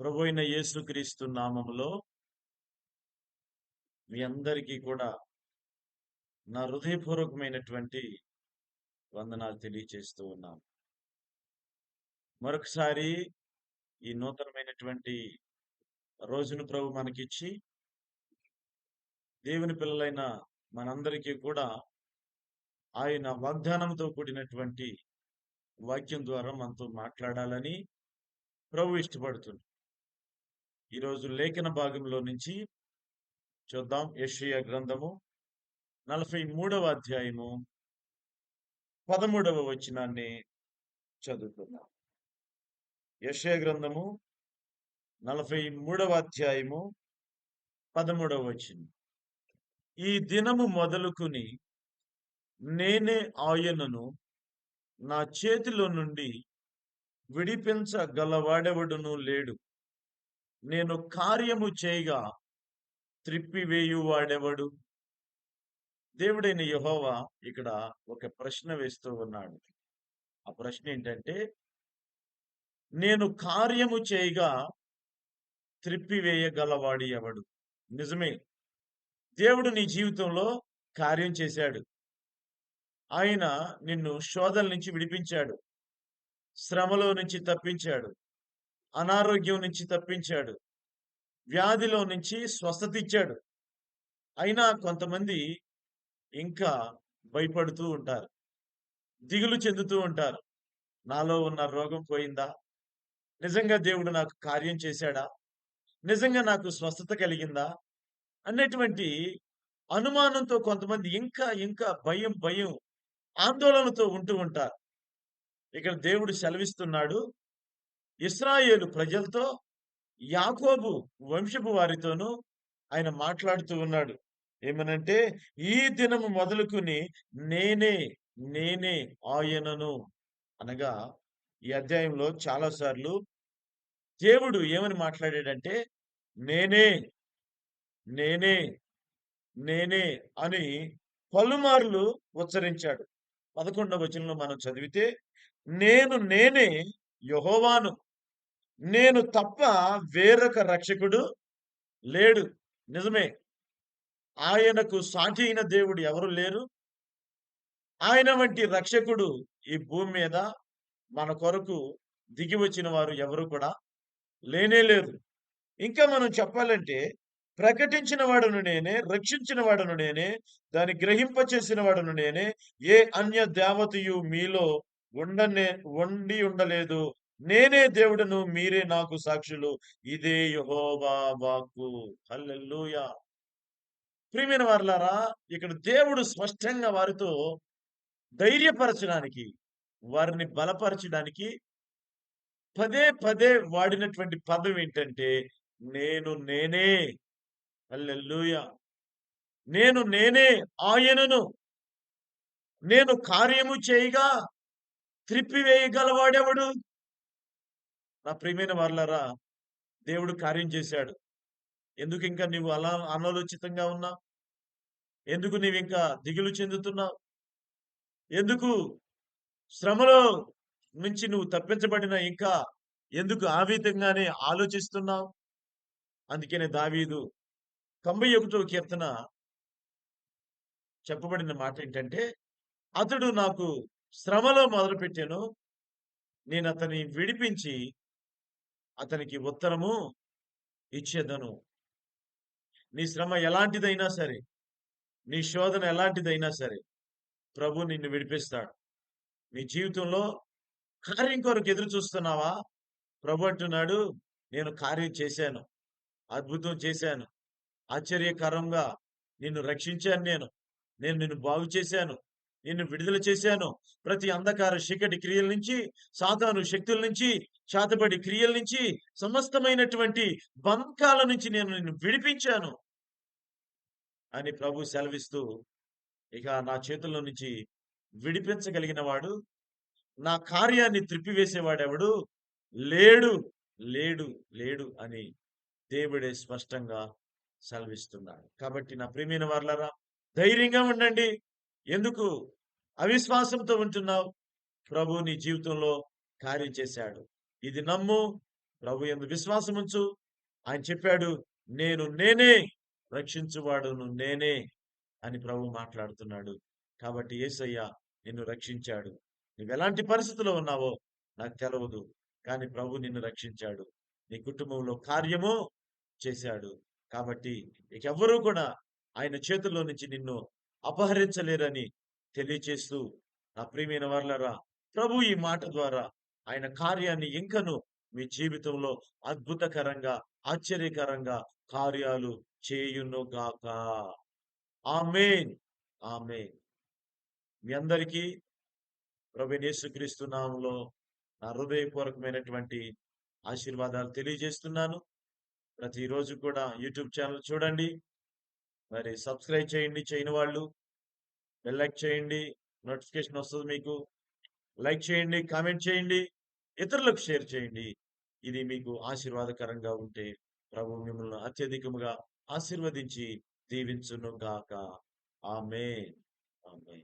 ప్రభు అయిన యేసుక్రీస్తు నామములో మీ అందరికీ కూడా నా హృదయపూర్వకమైనటువంటి వందనాలు తెలియచేస్తూ ఉన్నాను మరొకసారి ఈ నూతనమైనటువంటి రోజును ప్రభు మనకిచ్చి దేవుని పిల్లలైన మనందరికీ కూడా ఆయన వాగ్దానంతో కూడినటువంటి వాక్యం ద్వారా మనతో మాట్లాడాలని ప్రభు ఇష్టపడుతుంది ఈరోజు లేఖన భాగంలో నుంచి చూద్దాం యెషయా గ్రంథము నలభై మూడవ అధ్యాయము పదమూడవ వచనాన్ని చదువుకుందాం. యషయ గ్రంథము నలభై మూడవ అధ్యాయము పదమూడవ వచనం. ఈ దినము మొదలుకుని నేనే ఆయనను నా చేతిలో నుండి విడిపించగలవాడెవడును లేడు. నేను కార్యము చేయగా త్రిప్పివేయువాడెవడు? దేవుడైన యహోవా ఇక్కడ ఒక ప్రశ్న వేస్తూ ఉన్నాడు. ఆ ప్రశ్న ఏంటంటే నేను కార్యము చేయగా త్రిప్పివేయగలవాడు ఎవడు? నిజమే. దేవుడు నీ జీవితంలో కార్యం చేశాడు. ఆయన నిన్ను శోధల నుంచి విడిపించాడు. శ్రమలో నుంచి తప్పించాడు. అనారోగ్యం నుంచి తప్పించాడు. వ్యాధిలో నుంచి స్వస్థత ఇచ్చాడు. అయినా కొంతమంది ఇంకా భయపడుతూ ఉంటారు. దిగులు చెందుతూ ఉంటారు. నాలో ఉన్న రోగం పోయిందా? నిజంగా దేవుడు నాకు కార్యం చేశాడా? నిజంగా నాకు స్వస్థత కలిగిందా? అన్నటువంటి అనుమానంతో కొంతమంది ఇంకా ఇంకా భయం భయం ఆందోళనతో ఉంటూ ఉంటారు. ఇక్కడ దేవుడు సెలవిస్తున్నాడు. ఇస్రాయేలు ప్రజలతో యాకోబు వంశపు వారితోనూ ఆయన మాట్లాడుతూ ఉన్నాడు. ఏమనంటే ఈ దినము మొదలుకుని నేనే నేనే ఆయనను అనగా ఈ అధ్యాయంలో చాలా సార్లు దేవుడు ఏమని మాట్లాడాడంటే నేనే నేనే నేనే అని పలుమార్లు ఉచ్చరించాడు. పదకొండవ వచనంలో మనం చదివితే నేను నేనే యహోవాను నేను తప్ప వేరొక రక్షకుడు లేడు. నిజమే. ఆయనకు సాటి అయిన దేవుడు ఎవరు లేరు? ఆయన వంటి రక్షకుడు ఈ భూమి మీద మన కొరకు దిగి వచ్చిన వారు ఎవరు కూడా లేనే లేరు. ఇంకా మనం చెప్పాలంటే ప్రకటించిన వాడును నేనే రక్షించిన వాడును నేనే దాన్ని గ్రహింపచేసిన వాడును నేనే ఏ అన్య దేవతయు మీలో ఉండనే ఉండి ఉండలేదు. నేనే దేవుడను మీరే నాకు సాక్షులు. ఇదే యహోవా వాక్కు. హల్లెల్లుయా ప్రియమైన వారులారా ఇక్కడ దేవుడు స్పష్టంగా వారితో ధైర్యపరచడానికి వారిని బలపరచడానికి పదే పదే వాడినటువంటి పదం ఏంటంటే నేను నేనే. హల్లెలూయా. నేను నేనే ఆయనను. నేను కార్యము చేయగా త్రిప్పివేయగలవాడెవడు? నా ప్రియమైన వాళ్ళరా దేవుడు కార్యం చేశాడు. ఎందుకు ఇంకా నువ్వు అలా అనాలోచితంగా ఉన్నావు? ఎందుకు నీవు ఇంకా దిగులు చెందుతున్నావు? ఎందుకు శ్రమలో నుంచి నువ్వు తప్పించబడిన ఇంకా ఎందుకు ఆ విధంగానే ఆలోచిస్తున్నావు అందుకనే దావీదు తొంభై ఒకటో కీర్తన చెప్పబడిన మాట ఏంటంటే అతడు నాకు శ్రమలో మొదలుపెట్టాను నేను అతని విడిపించి అతనికి ఉత్తరము ఇచ్చేదను. నీ శ్రమ ఎలాంటిదైనా సరే నీ శోధన ఎలాంటిదైనా సరే ప్రభు నిన్ను విడిపిస్తాడు. నీ జీవితంలో కార్యం కొరకు ఎదురు చూస్తున్నావా? ప్రభు అంటున్నాడు నేను కార్యం చేశాను. అద్భుతం చేశాను. ఆశ్చర్యకరంగా నిన్ను రక్షించాను నేను. నేను నిన్ను బాగు చేశాను. నిన్ను విడుదల చేశాను. ప్రతి అంధకార చీకటి క్రియల నుంచి సాతాను శక్తుల నుంచి చేతబడి క్రియల నుంచి సమస్తమైనటువంటి బంకాల నుంచి నేను నిన్ను విడిపించాను అని ప్రభు సెలవిస్తూ ఇక నా చేతుల్లో నుంచి విడిపించగలిగిన వాడు నా కార్యాన్ని త్రిప్పివేసేవాడెవడు లేడు లేడు లేడు అని దేవుడే స్పష్టంగా సెలవిస్తున్నాడు. కాబట్టి నా ప్రేమైన వార్లరా ధైర్యంగా ఉండండి. ఎందుకు అవిశ్వాసంతో ఉంటున్నావు? ప్రభు నీ జీవితంలో కార్యం చేశాడు. ఇది నమ్ము ప్రభు ఎందుకు విశ్వాసం ఉంచు. ఆయన చెప్పాడు నేను నేనే రక్షించువాడును నేనే అని ప్రభు మాట్లాడుతున్నాడు. కాబట్టి యేసయ్య నిన్ను రక్షించాడు. నువ్వు ఎలాంటి పరిస్థితిలో ఉన్నావో నాకు తెలవదు. కానీ ప్రభు నిన్ను రక్షించాడు. నీ కుటుంబంలో కార్యము చేశాడు. కాబట్టి ఇక కూడా ఆయన చేతుల్లో నుంచి నిన్ను అపహరించలేరని తెలియచేస్తూ నా ప్రియమైన వర్లరా ప్రభు ఈ మాట ద్వారా ఆయన కార్యాన్ని ఇంకను మీ జీవితంలో అద్భుతకరంగా ఆశ్చర్యకరంగా కార్యాలు చేయును గాక. ఆమెన్. ఆమేన్. మీ అందరికీ ప్రభు యేసుక్రీస్తు నామంలో నా హృదయపూర్వకమైనటువంటి ఆశీర్వాదాలు తెలియజేస్తున్నాను. ప్రతిరోజు కూడా యూట్యూబ్ ఛానల్ చూడండి. మరి సబ్స్క్రైబ్ చేయండి చేయని వాళ్ళు. లైక్ చేయండి. నోటిఫికేషన్ వస్తుంది మీకు. లైక్ చేయండి కామెంట్ చేయండి. ఇతరులకు షేర్ చేయండి. ఇది మీకు ఆశీర్వాదకరంగా ఉంటే ప్రభు మిమ్మల్ని అత్యధికముగా ఆశీర్వదించి దీవించును గాక. ఆమె ఆమె